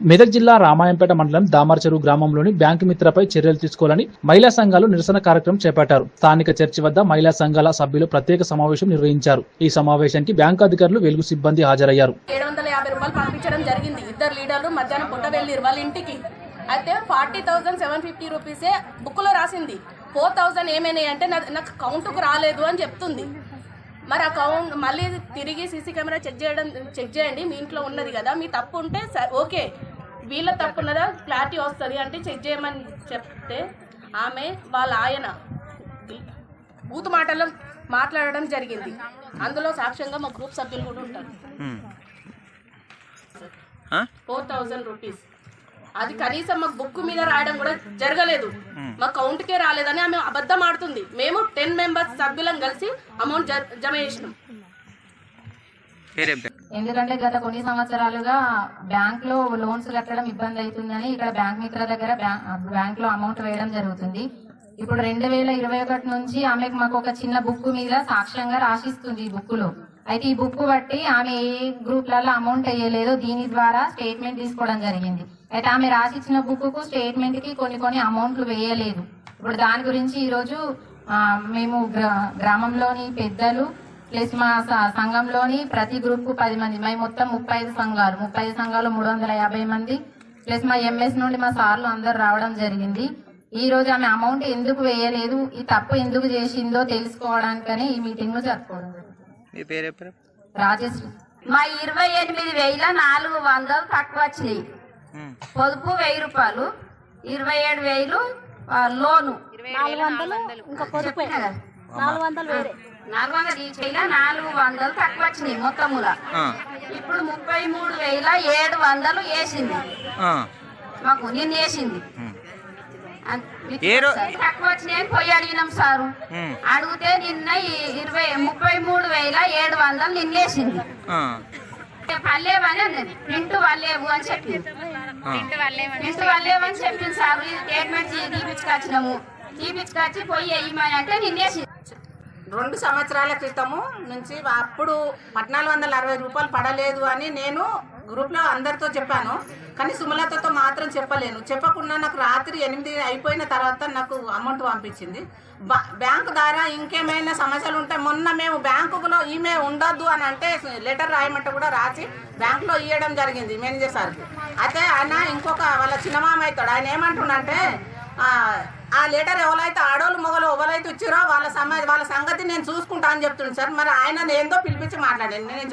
మెదక్ జిల్లా రామాయంపేట మండలం దామర్చెరు గ్రామంలోని బ్యాంకు మిత్రపై చర్యలు తీసుకోవాలని మహిళా సంఘాలు నిరసన కార్యక్రమం చేపట్టారు. స్థానిక చర్చి వద్ద మహిళా సంఘాల సభ్యులు ప్రత్యేక సమావేశం నిర్వహించారు. ఈ సమావేశానికి బ్యాంకు అధికారులు వెలుగు సిబ్బంది హాజరయ్యారు. ఏడు వందల యాభై రూపాయలు పంపించడం జరిగింది. ఇద్దరు లీడర్లు మధ్యాహ్నం పుట్ట వాళ్ళ ఇంటికి. అయితే ఫార్టీ థౌసండ్ సెవెన్ ఫిఫ్టీ రూపీసే బుక్లో రాసింది. ఫోర్ థౌసండ్ ఏమైనాయి అంటే నాకు కౌంట్కు రాలేదు అని చెప్తుంది. మరి ఆ కౌంట్ మళ్ళీ తిరిగి సీసీ కెమెరా చెక్ చేయడం చెక్ చేయండి. మీ ఇంట్లో ఉన్నది కదా. మీ తప్పు ఉంటే ఓకే. వీళ్ళ తప్పు ఉన్నదా క్లారిటీ వస్తుంది అంటే చెక్ చేయమని చెప్తే ఆమె వాళ్ళ ఆయన బూతు మాటలు మాట్లాడడం జరిగింది. అందులో సాక్ష్యంగా మా గ్రూప్ సభ్యులు కూడా ఉంటారు? Four thousand rupees. అది కనీసం మాకు బుక్ మీద రాయడం కూడా జరగలేదు. మా కౌంట్కే రాలేదని ఆమె అబద్ధం ఆడుతుంది. మేము టెన్ మెంబర్స్ సభ్యులం కలిసి అమౌంట్ జమ చేసినాం. ఎందుకంటే గత కొన్ని సంవత్సరాలుగా బ్యాంక్లో లోన్స్ కట్టడం ఇబ్బంది అవుతుందని ఇక్కడ బ్యాంక్ మిత్ర దగ్గర బ్యాంక్లో అమౌంట్ వేయడం జరుగుతుంది. ఇప్పుడు రెండు వేల ఇరవై ఒకటి నుంచి ఆమెకు మాకు ఒక చిన్న బుక్ మీద సాక్ష్యంగా రాసిస్తుంది ఈ బుక్లో అయితే ఈ బుక్ బట్టి ఆమె ఏ గ్రూప్లలో అమౌంట్ వేయలేదో దీని ద్వారా స్టేట్మెంట్ తీసుకోవడం జరిగింది. అయితే ఆమె రాసిచ్చిన బుక్కు స్టేట్మెంట్కి కొన్ని కొన్ని అమౌంట్లు వేయలేదు. ఇప్పుడు దాని గురించి ఈ రోజు మేము గ్రా- గ్రామంలోని పెద్దలు ప్లస్ మా స- సంఘంలోని ప్రతి గ్రూప్కు పది మంది. మేము మొత్తం ముప్పై ఐదు సంఘాలు. ముప్పై ఐదు సంఘాలు మూడు వందల యాభై మంది. ప్లస్ మా ఎంఎస్ నుండి మా సార్లు అందరు రావడం జరిగింది. ఈ రోజు ఆమె అమౌంట్ ఎందుకు వేయలేదు? ఈ తప్పు ఎందుకు చేసిందో తెలుసుకోవడానికని ఈ మీటింగ్ను జరుపుకోవడం రాజేష్ మా ఇరవై ఎనిమిది వేల నాలుగు వందలు తక్కువ వచ్చినాయి. పొదుపు వెయ్యి రూపాయలు. ఇరవై ఏడు వేలు ఆ, నాలుగు వందలు ఈ వేల నాలుగు వందలు తక్కువ వచ్చినాయి మొత్తముల. ఇప్పుడు ముప్పై మూడు వేల ఏడు వందలు వేసింది. ఆ. మాకు నిన్న వేసింది. తక్కువ వచ్చినాయని పోయి అడిగినాం సారు. అడిగితే నిన్న ఇరవై ముప్పై మూడు వేల ఏడు వందలు నిన్నేసింది ఆ. పల్లేవని అన్నది. ప్రింట్ వల్లేవు అని చెప్పింది. ఆ. ప్రింట్ వల్లేవు అని చెప్పింది సార్. ఈ స్టేట్మెంట్ తీపించుకొచ్చినాము తీపించుకొచ్చి పోయి వేయమని అంటే నిన్నేసి రెండు సంవత్సరాల క్రితము నుంచి అప్పుడు పద్నాలుగు వందల అరవై రూపాయలు పడలేదు అని నేను గ్రూప్లో అందరితో చెప్పాను. కానీ సుమలతతో మాత్రం చెప్పలేను. చెప్పకుండా నాకు రాత్రి ఎనిమిది అయిపోయిన తర్వాత నాకు అమౌంట్ పంపించింది. బ్యాంకు ద్వారా ఇంకేమైనా సమస్యలు ఉంటే మొన్న మేము బ్యాంకులో ఈమె ఉండొద్దు అని అంటే లెటర్ రాయమంటే కూడా రాసి బ్యాంకులో ఇవ్వడం జరిగింది మేనేజర్ సార్కి. అయితే ఆయన ఇంకొక వాళ్ళ చిన్నమామ అవుతాడు. ఆయన ఏమంటుండంటే అంటే ఆ లెటర్ ఎవరైతే ఆడోళ్ళు మొగలు ఎవరైతే ఇచ్చారో వాళ్ళ సమాజ వాళ్ళ సంగతి నేను చూసుకుంటా అని చెప్తున్నాను సార్. మరి ఆయన ఏందో పిలిపించి మాట్లాడాను నేను